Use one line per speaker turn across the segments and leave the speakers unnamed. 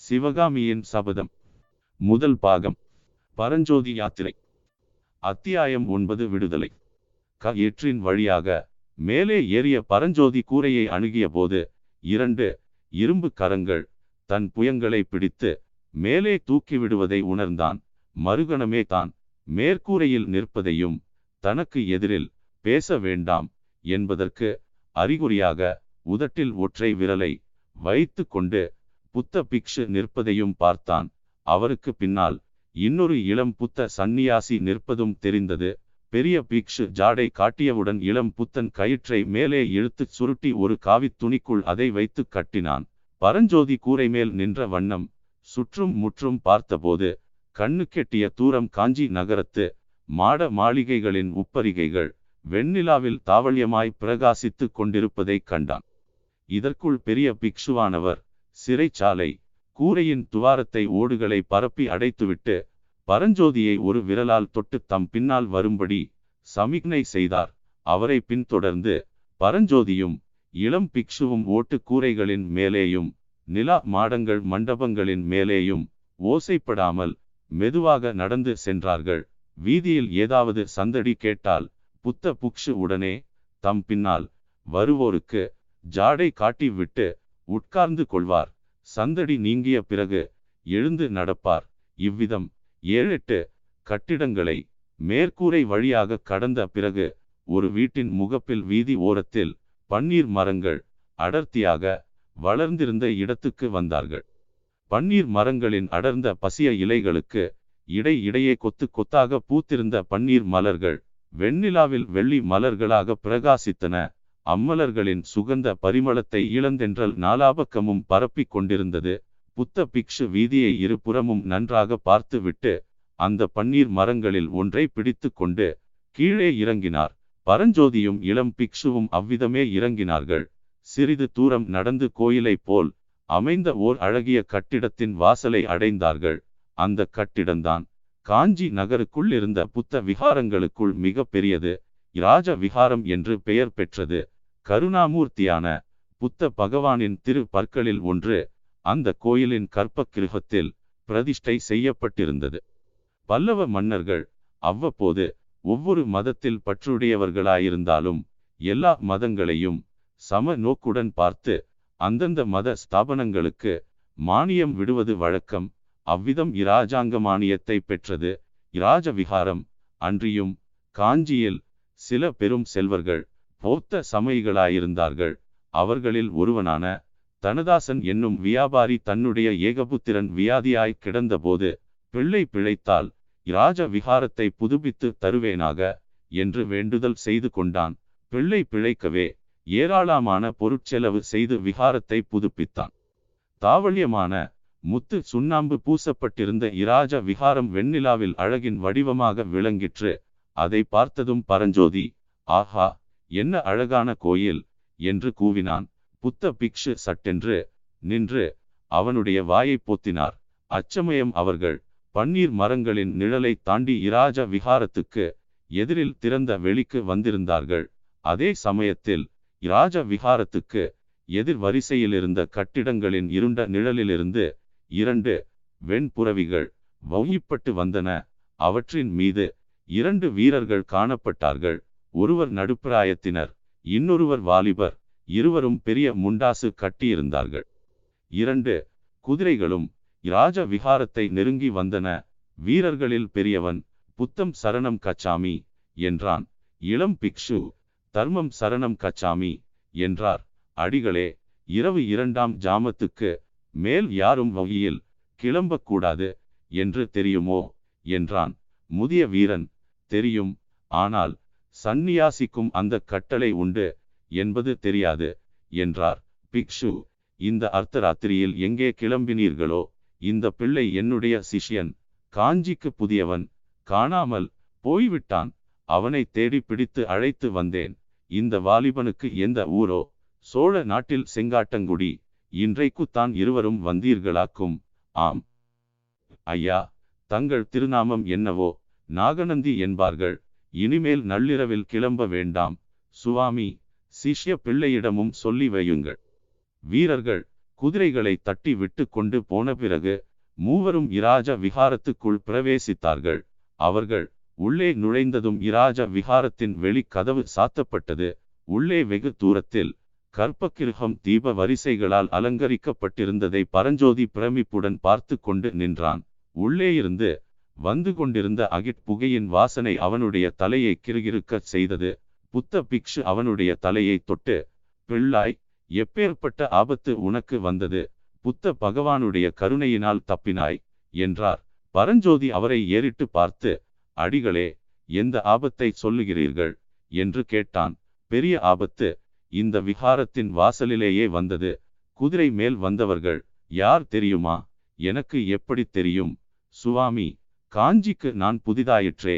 சிவகாமியின் சபதம். முதல் பாகம். பரஞ்சோதி யாத்திரை. அத்தியாயம் ஒன்பது விடுதலை. க ஏற்றின் வழியாக மேலே ஏறிய பரஞ்சோதி கூரையை அணுகிய போது இரண்டு இரும்பு கரங்கள் தன் புயங்களை பிடித்து மேலே தூக்கிவிடுவதை உணர்ந்தான். மறுகணமே தான் மேற்கூரையில் நிற்பதையும் தனக்கு எதிரில் பேச வேண்டாம் என்பதற்கு அறிகுறியாக உதட்டில் ஒற்றை விரலை வைத்து கொண்டு புத்த பிக்ஷு நிற்பதையும் பார்த்தான். அவருக்கு பின்னால் இன்னொரு இளம் புத்த சந்நியாசி நிற்பதும் தெரிந்தது. பெரிய பிக்ஷு ஜாடை காட்டியவுடன் இளம் புத்தன் கயிற்றை மேலே இழுத்துச் சுருட்டி ஒரு காவித் துணிக்குள் அதை வைத்து கட்டினான். பரஞ்சோதி கூரை மேல் நின்ற வண்ணம் சுற்றும் முற்றும் பார்த்தபோது கண்ணு கெட்டிய தூரம் காஞ்சி நகரத்து மாட மாளிகைகளின் உப்பரிகைகள் வெண்ணிலாவில் தாவள்யமாய் பிரகாசித்துக் கொண்டிருப்பதைக் கண்டான். இதற்குள் பெரிய பிக்ஷுவானவர் சிறைச்சாலை கூரையின் துவாரத்தை ஓடுகளை பரப்பி அடைத்துவிட்டு பரஞ்சோதியை ஒரு விரலால் தொட்டு தம் பின்னால் வரும்படி சமிக்னை செய்தார். அவரை பின்தொடர்ந்து பரஞ்சோதியும் இளம் பிக்ஷுவும் ஓட்டு கூரைகளின் மேலேயும் நிலா மாடங்கள் மண்டபங்களின் மேலேயும் ஓசைப்படாமல் மெதுவாக நடந்து சென்றார்கள். வீதியில் ஏதாவது சந்தடி கேட்டால் புத்த புக்ஷு உடனே தம் பின்னால் வருவோருக்கு ஜாடை காட்டிவிட்டு உட்கார்ந்து கொள்வார். சந்தடி நீங்கிய பிறகு எழுந்து நடப்பார். இவ்விதம் ஏழெட்டு கட்டிடங்களை மேற்கூரை வழியாக கடந்த பிறகு ஒரு வீட்டின் முகப்பில் வீதி ஓரத்தில் பன்னீர் மரங்கள் அடர்த்தியாக வளர்ந்திருந்த இடத்துக்கு வந்தார்கள். பன்னீர் மரங்களின் அடர்ந்த பசிய இலைகளுக்கு இடை இடையே கொத்து கொத்தாக பூத்திருந்த பன்னீர் மலர்கள் வெண்ணிலாவில் வெள்ளி மலர்களாக பிரகாசித்தன. அம்மலர்களின் சுகந்த பரிமளத்தை இளந்தென்றல் நாலாபக்கமும் பரப்பிக் கொண்டிருந்தது. புத்த பிக்ஷு வீதியை இருபுறமும் நன்றாக பார்த்துவிட்டு அந்த பன்னீர் மரங்களில் ஒன்றை பிடித்து கொண்டு கீழே இறங்கினார். பரஞ்சோதியும் இளம் பிக்ஷுவும் அவ்விதமே இறங்கினார்கள். சிறிது தூரம் நடந்து கோயிலைப் போல் அமைந்த ஓர் அழகிய கட்டிடத்தின் வாசலை அடைந்தார்கள். அந்த கட்டிடம்தான் காஞ்சி நகருக்குள் இருந்த புத்த விகாரங்களுக்குள் மிக பெரியது. இராஜ விகாரம் என்று பெயர் பெற்றது. கருணாமூர்த்தியான புத்த பகவானின் திரு பற்களில் ஒன்று அந்த கோயிலின் கற்ப கிருகத்தில் பிரதிஷ்டை செய்யப்பட்டிருந்தது. பல்லவ மன்னர்கள் அவ்வப்போது ஒவ்வொரு மதத்தில் பற்றுடையவர்களாயிருந்தாலும் எல்லா மதங்களையும் சம நோக்குடன் பார்த்து அந்தந்த மத ஸ்தாபனங்களுக்கு மானியம் விடுவது வழக்கம். அவ்விதம் இராஜாங்க மானியத்தை பெற்றது. இராஜ விகாரம் அன்றியும் காஞ்சியில் சில பெரும் செல்வர்கள் பௌத்த சமயிகளாயிருந்தார்கள். அவர்களில் ஒருவனான தனதாசன் என்னும் வியாபாரி தன்னுடைய ஏகபுத்திரன் வியாதியாய் கிடந்தபோது பிள்ளை பிழைத்தால் இராஜ விகாரத்தை புதுப்பித்து தருவேனாக என்று வேண்டுதல் செய்து கொண்டான். பிள்ளை பிழைக்கவே ஏராளமான பொருட்செலவு செய்து விகாரத்தை புதுப்பித்தான். தாவளியமான முத்து சுண்ணாம்பு பூசப்பட்டிருந்த இராஜ விகாரம் வெண்ணிலாவில் அழகின் வடிவமாக விளங்கிற்று. அதை பார்த்ததும் பரஞ்சோதி ஆஹா! என்ன அழகான கோயில் என்று கூவினான். புத்த பிக்ஷு சட்டென்று நின்று அவனுடைய வாயை போத்தினார். அச்சமயம் அவர்கள் பன்னீர் மரங்களின் நிழலை தாண்டி இராஜ விகாரத்துக்கு எதிரில் திறந்த வெளிக்கு வந்திருந்தார்கள். அதே சமயத்தில் இராஜ விகாரத்துக்கு எதிர் வரிசையில் இருந்த கட்டிடங்களின் இருண்ட நிழலிலிருந்து இரண்டு வெண்புறவிகள் வௌயிப்பட்டு வந்தன. அவற்றின் மீது இரண்டு வீரர்கள் காணப்பட்டார்கள். ஒருவர் நடுப்பிராயத்தினர் இன்னொருவர் வாலிபர் இருவரும் பெரிய முண்டாசு கட்டியிருந்தார்கள். இரண்டு குதிரைகளும் இராஜ விகாரத்தை நெருங்கி வந்தன. வீரர்களில் பெரியவன் புத்தம் சரணம் கச்சாமி என்றான். இளம் பிக்ஷு தர்மம் சரணம் கச்சாமி என்றார். அடிகளே இரவு இரண்டாம் ஜாமத்துக்கு மேல் யாரும் வகையில் கிளம்பக்கூடாது என்று தெரியுமோ? என்றான். முதிய வீரன் தெரியும். ஆனால் சந்நியாசிக்கும் அந்த கட்டளை உண்டு என்பது தெரியாது என்றார். பிக்ஷு இந்த அர்த்தராத்திரியில் எங்கே கிளம்பினீர்களோ இந்த பிள்ளை என்னுடைய சிஷ்யன் காஞ்சிக்கு புதியவன் காணாமல் போய்விட்டான் அவனை தேடி பிடித்து அழைத்து வந்தேன். இந்த வாலிபனுக்கு எந்த ஊரோ சோழ நாட்டில் செங்காட்டங்குடி இன்றைக்குத்தான் இருவரும் வந்தீர்களாக்கும். ஆம். ஐயா தங்கள் திருநாமம் என்னவோ நாகநந்தி என்பார்கள். இனிமேல் நள்ளிரவில் கிளம்ப வேண்டாம். சுவாமி சிஷ்ய பிள்ளையிடமும் சொல்லி வையுங்கள். வீரர்கள் குதிரைகளை தட்டி விட்டு கொண்டு போன பிறகு மூவரும் இராஜ விகாரத்துக்குள் பிரவேசித்தார்கள். அவர்கள் உள்ளே நுழைந்ததும் இராஜ விகாரத்தின் வெளி கதவு சாத்தப்பட்டது. உள்ளே வெகு தூரத்தில் கற்பக்கிருகம் தீப வரிசைகளால் அலங்கரிக்கப்பட்டிருந்ததை பரஞ்சோதி பிரமிப்புடன் பார்த்து கொண்டு நின்றான். உள்ளே இருந்து வந்து கொண்டிருந்த அகிட் புகையின் வாசனை அவனுடைய தலையை கிருகிருக்கச் செய்தது. புத்த பிக்ஷு அவனுடைய தலையை தொட்டு பிள்ளாய் எப்பேற்பட்ட ஆபத்து உனக்கு வந்தது? புத்த பகவானுடைய கருணையினால் தப்பினாய் என்றார். பரஞ்சோதி அவரை ஏறிட்டு பார்த்து அடிகளே எந்த ஆபத்தை சொல்லுகிறீர்கள்? என்று கேட்டான். பெரிய ஆபத்து இந்த விகாரத்தின் வாசலிலேயே வந்தது. குதிரை மேல் வந்தவர்கள் யார் தெரியுமா? எனக்கு எப்படி தெரியும்? சுவாமி காஞ்சிக்கு நான் புதிதாயிற்றே.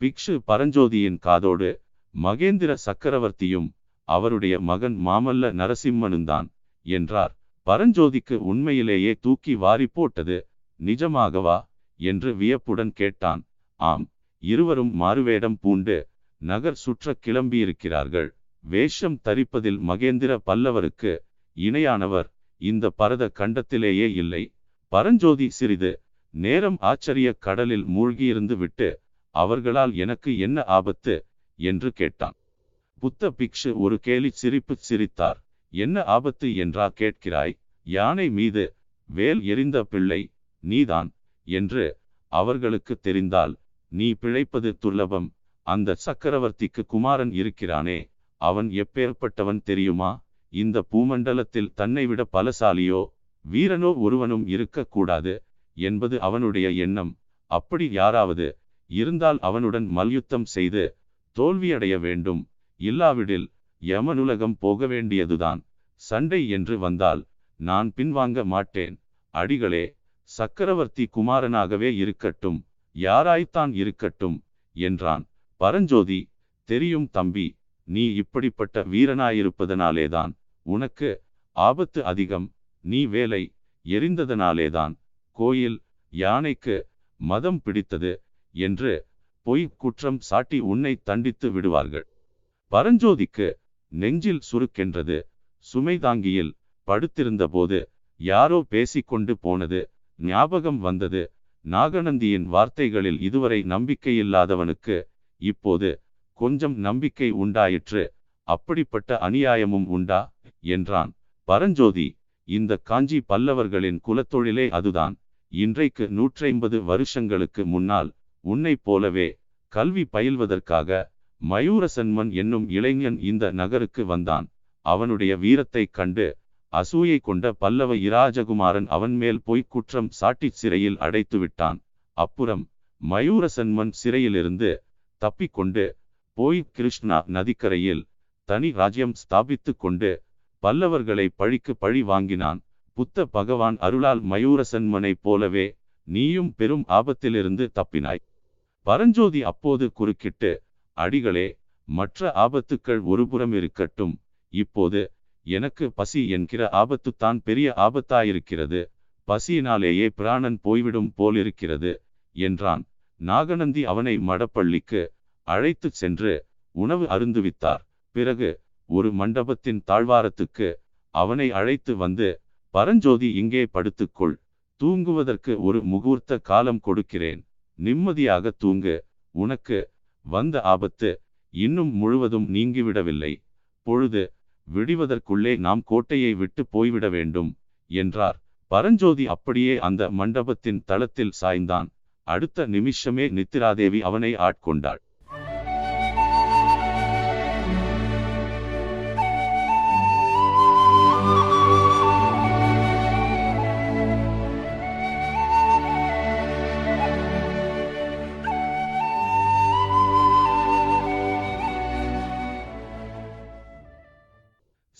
பிக்ஷு பரஞ்சோதியின் காதோடு மகேந்திர சக்கரவர்த்தியும் அவருடைய மகன் மாமல்ல நரசிம்மனுந்தான் என்றார். பரஞ்சோதிக்கு உண்மையிலேயே தூக்கி வாரி போட்டது நிஜமாகவா என்று வியப்புடன் கேட்டான். ஆம் இருவரும் மாறுவேடம் பூண்டு நகர் சுற்ற கிளம்பியிருக்கிறார்கள். வேஷம் தரிப்பதில் மகேந்திர பல்லவருக்கு இணையானவர். இந்த பரத கண்டத்திலேயே இல்லை. பரஞ்சோதி சிறிது நேரம் ஆச்சரிய கடலில் மூழ்கியிருந்து விட்டு அவர்களால் எனக்கு என்ன ஆபத்து? என்று கேட்டான். புத்த பிக்ஷு ஒரு கேலி சிரிப்பு சிரித்தார். என்ன ஆபத்து என்றா கேட்கிறாய்? யானை மீது வேல் எரிந்த பிள்ளை நீதான் என்று அவர்களுக்கு தெரிந்தால் நீ பிழைப்பது துர்லபம். அந்த சக்கரவர்த்திக்கு குமாரன் இருக்கிறானே அவன் எப்பேற்பட்டவன் தெரியுமா? இந்த பூமண்டலத்தில் தன்னை விட பலசாலியோ வீரனோ ஒருவனும் இருக்கக்கூடாது என்பது அவனுடைய எண்ணம். அப்படி யாராவது இருந்தால் அவனுடன் மல்யுத்தம் செய்து தோல்வியடைய வேண்டும். இல்லாவிடில் யமனுலகம் போக வேண்டியதுதான். சண்டை என்று வந்தால் நான் பின்வாங்க மாட்டேன். அடிகளே சக்கரவர்த்தி குமாரனாகவே இருக்கட்டும் யாராய்த்தான் இருக்கட்டும் என்றான். பரஞ்சோதி தெரியும் தம்பி நீ இப்படிப்பட்ட வீரனாயிருப்பதனாலேதான் உனக்கு ஆபத்து அதிகம் நீ வேலை எரிந்ததனாலேதான். கோயில் யானைக்கு மதம் பிடித்தது என்று பொய் குற்றம் சாட்டி உன்னை தண்டித்து விடுவார்கள். பரஞ்சோதிக்கு நெஞ்சில் சுருக்கென்றது. சுமைதாங்கியில் படுத்திருந்தபோது யாரோ பேசிக்கொண்டு போனது. ஞாபகம் வந்தது. நாகநந்தியின் வார்த்தைகளில் இதுவரை நம்பிக்கையில்லாதவனுக்கு இப்போது கொஞ்சம் நம்பிக்கை உண்டாயிற்று. அப்படிப்பட்ட அநியாயமும் உண்டா? என்றான். பரஞ்சோதி இந்த காஞ்சி பல்லவர்களின் குலத்தொழிலே அதுதான். இன்றைக்கு நூற்றைம்பது வருஷங்களுக்கு முன்னால் உன்னைப் போலவே கல்வி பயில்வதற்காக மயூரசன்மன் என்னும் இளைஞன் இந்த நகருக்கு வந்தான். அவனுடைய வீரத்தைக் கண்டு அசூயை கொண்ட பல்லவ இராஜகுமாரன் அவன் மேல் போய் குற்றம் சாட்டிச் சிறையில் அடைத்து விட்டான். அப்புறம் மயூரசன்மன் சிறையிலிருந்து தப்பிக்கொண்டு போய் கிருஷ்ணா நதிக்கரையில் தனி ராஜ்யம் ஸ்தாபித்து கொண்டு பல்லவர்களை பழிக்கு பழி வாங்கினான். புத்த பகவான் அருளால் மயூரசன்மனை போலவே நீயும் பெரும் ஆபத்திலிருந்து தப்பினாய். பரஞ்சோதி அப்போது குறுக்கிட்டு அடிகளே மற்ற ஆபத்துக்கள் ஒருபுறம் இருக்கட்டும். இப்போது எனக்கு பசி என்கிற ஆபத்துத்தான் பெரிய ஆபத்தாயிருக்கிறது. பசியினாலேயே பிராணன் போய்விடும் போலிருக்கிறது என்றான். நாகநந்தி அவனை மடப்பள்ளிக்கு அழைத்துச் சென்று உணவு அருந்துவித்தார். பிறகு ஒரு மண்டபத்தின் தாழ்வாரத்துக்கு அவனை அழைத்து வந்து பரஞ்சோதி இங்கே படுத்துக்கொள். தூங்குவதற்கு ஒரு முகூர்த்த காலம் கொடுக்கிறேன். நிம்மதியாக தூங்கு. உனக்கு வந்த ஆபத்து இன்னும் முழுவதும் நீங்கிவிடவில்லை. பொழுது விடிவதற்குள்ளே நாம் கோட்டையை விட்டு போய்விட வேண்டும் என்றார். பரஞ்சோதி அப்படியே அந்த மண்டபத்தின் தளத்தில் சாய்ந்தான். அடுத்த நிமிஷமே நித்திராதேவி அவனை ஆட்கொண்டாள்.